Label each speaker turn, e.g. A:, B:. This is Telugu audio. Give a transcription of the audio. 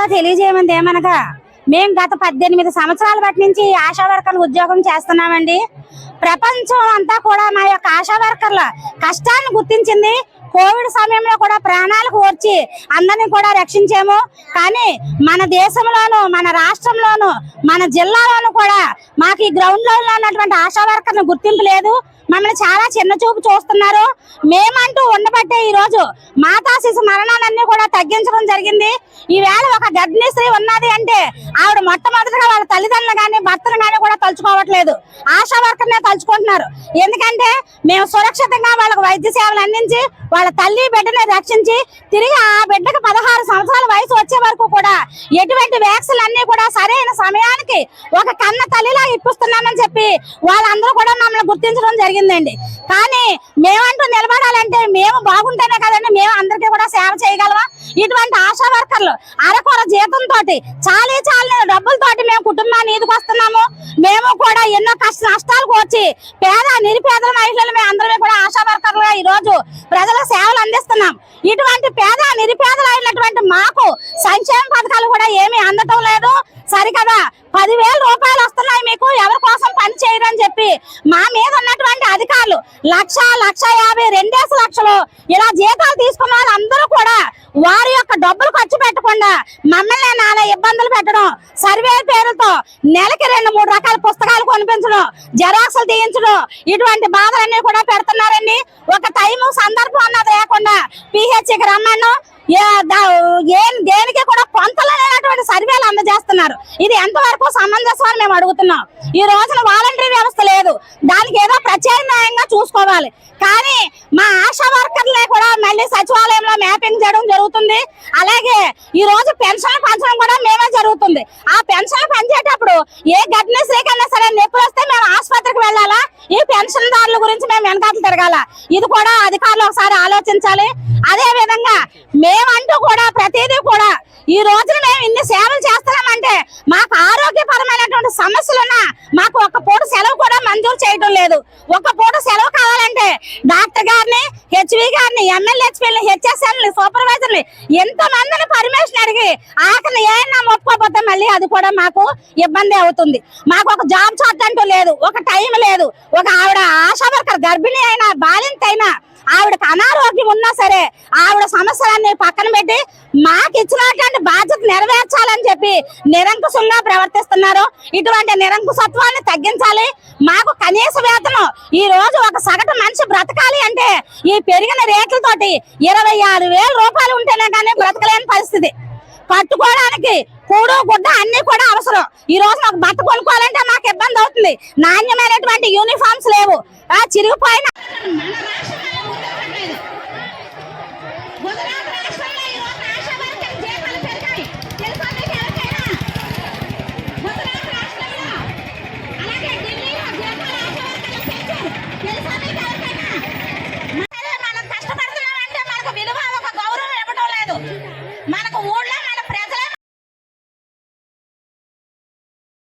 A: కూడా తెలియజేయమంది ఏమనగా మేము గత పద్దెనిమిది సంవత్సరాల బట్టి నుంచి ఆశా వర్కర్లు ఉద్యోగం చేస్తున్నామండి. ప్రపంచం అంతా కూడా మా యొక్క ఆశా వర్కర్ల కష్టాన్ని గుర్తించింది కోవిడ్ సమయంలో కూడా ప్రాణాలకు వచ్చి అందరినీ కూడా రక్షించాము. కానీ మన దేశంలోను మన రాష్ట్రంలోను మన జిల్లాలోను కూడా మాకు ఈ గ్రౌండ్లో ఉన్నటువంటి ఆశా వర్కర్లు గుర్తింపు లేదు. మమ్మల్ని చాలా చిన్న చూపు చూస్తున్నారు. మేమంటూ ఉండబట్టే ఈ రోజు మాతా శిశు మరణాలన్నీ కూడా తగ్గించడం జరిగింది. ఈవేళ ఒక గర్భిణీ స్త్రీ ఉన్నది అంటే ఆవిడ మొట్టమొదటిగా వాళ్ళ తల్లిదండ్రులు కానీ భర్తలు కానీ కూడా తలుచుకోవట్లేదు. ఆశా వర్కర్నే తలుచుకుంటున్నారు. ఎందుకంటే మేము సురక్షితంగా వాళ్ళకు వైద్య సేవలు అందించి వాళ్ళ తల్లి బిడ్డని రక్షించి తిరిగి ఆ బిడ్డకు పదహారు సంవత్సరాల వయసు వచ్చే వరకు కూడా ఎటువంటి వ్యాక్సిన్ అన్ని కూడా సరైన సమయానికి ఒక కన్న తల్లిలా ఇప్పిస్తున్నామని చెప్పి వాళ్ళందరూ కూడా మమ్మల్ని గుర్తించడం జరిగిందండి. కానీ మేమంటూ నిలబడాలంటే మేము బాగుంటేనే కదండి మేము అందరికీ కూడా సేవ చేయగలమా? ఇటువంటి ఆశా వర్కర్లు అరకొర జీతంతో చాలీ చాలని డబ్బులతోటి మేము కుటుంబాన్ని ఈదుకొస్తున్నాము మేము కూడా ఎన్నో కష్ట నష్టాలకు వచ్చి పేద నిరుపేద మహిళలు మేము అందరమే కూడా ఆశా వర్కర్లుగా ఈ రోజు ప్రజలకు సేవలు అందిస్తున్నాం. ఇటువంటి పేద నిరుపేదలైనటువంటి మాకు సంక్షేమ పథకాలు కూడా ఏమీ అందటం లేదు. సరికదా పదివేల రూపాయలు వస్తున్నాయి మీకు ఎవరి కోసం పని చేయరని చెప్పి మా మీద ఉన్నటువంటి అధికారులు లక్ష లక్ష యాభై రెండేసి లక్షలు ఇలా జీతాలు తీసుకున్న వారి యొక్క డబ్బులు ఖర్చు పెట్టకుండా మమ్మల్ని నానా ఇబ్బందులు పెట్టడం సర్వే పేరుతో నెలకి రెండు మూడు రకాల పుస్తకాలు కొనిపించడం జెరాక్సులు తీయించడం ఇటువంటి బాధలన్నీ కూడా పెడుతున్నారండి. ఒక టైము సందర్భం అన్నది లేకుండా పిహెచ్కి రమ్మను దేనికి కూడా పొంతలనేటువంటి సర్వేలు అందజేస్తున్నారు. ఇది ఎంతవరకు సమంజసం మేము అడుగుతున్నాం. ఈ రోజున వాలంటరీ వ్యవస్థ లేదు. దానికి ఏదో ప్రత్యామ్నాయంగా చూసుకోవాలి. కానీ మా ఆశా వర్కర్లే కూడా మళ్ళీ సచివాలయంలో మ్యాపింగ్ చేయడం జరుగుతుంది. అలాగే ఈ రోజు పెన్షన్ పంచడం కూడా మేమే జరుగుతుంది. ఆ పెన్షన్ పంచేటప్పుడు ఏ గర్భిణీ శ్రీకన్నా సరే నొప్పులు వస్తే మేము ఆసుపత్రికి వెళ్ళాలా? ఈ పెన్షన్ దారుల గురించి మేము వెనకాతలు తిరగాల? ఇది కూడా అధికారులు ఒకసారి ఆలోచించాలి. అదే విధంగా మేమంటూ కూడా ప్రతిదీ కూడా ఈ రోజున మేము ఇన్ని సేవలు చేస్తున్నామంటే మాకు ఆరోగ్యపరమైనటువంటి సమస్యలున్నా మాకు ఒక పూట సెలవు కూడా మంజూరు చేయడం లేదు. ఒక పూట సెలవు కావాలంటే డాక్టర్ గారిని హెచ్వి గారిని ఎమ్మెల్యేని హెచ్ఎస్ఎల్ని సూపర్వైజర్ని ఎంతమందిని పర్మిషన్ అడిగి ఆకలి ఏమన్నా ఒప్పుకోకపోతే మళ్ళీ అది కూడా మాకు ఇబ్బంది అవుతుంది. మాకు ఒక జాబ్ చార్ట్ అంటూ లేదు ఒక టైం లేదు. ఒక ఆవిడ ఆశా వర్కర్ గర్భిణి అయినా బాలింత అయినా ఆవిడకి అనారోగ్యం ఉన్నా సరే ఆవిడ సమస్యలన్నీ పక్కన పెట్టి మాకు ఇచ్చినటువంటి బాధ్యత నెరవేర్చాలని చెప్పి నిరంకుశంగా ప్రవర్తిస్తున్నారు. ఇటువంటి నిరంకుశత్వాన్ని తగ్గించాలి. మాకు కనీస వేతనం. ఈ రోజు ఒక సగటు మనిషి బ్రతకాలి అంటే ఈ పెరిగిన రేట్లతోటి ఇరవై ఆరు వేల రూపాయలు ఉంటేనే కానీ బ్రతకలేని పరిస్థితి. పట్టుకోవడానికి కూడు గుడ్డ అన్ని కూడా అవసరం. ఈ రోజు నాకు బట్ట కొనుక్కోవాలంటే మాకు ఇబ్బంది అవుతుంది. నాణ్యమైనటువంటి యూనిఫామ్స్ లేవు. ఆ చిరిగిపోయిన 我知道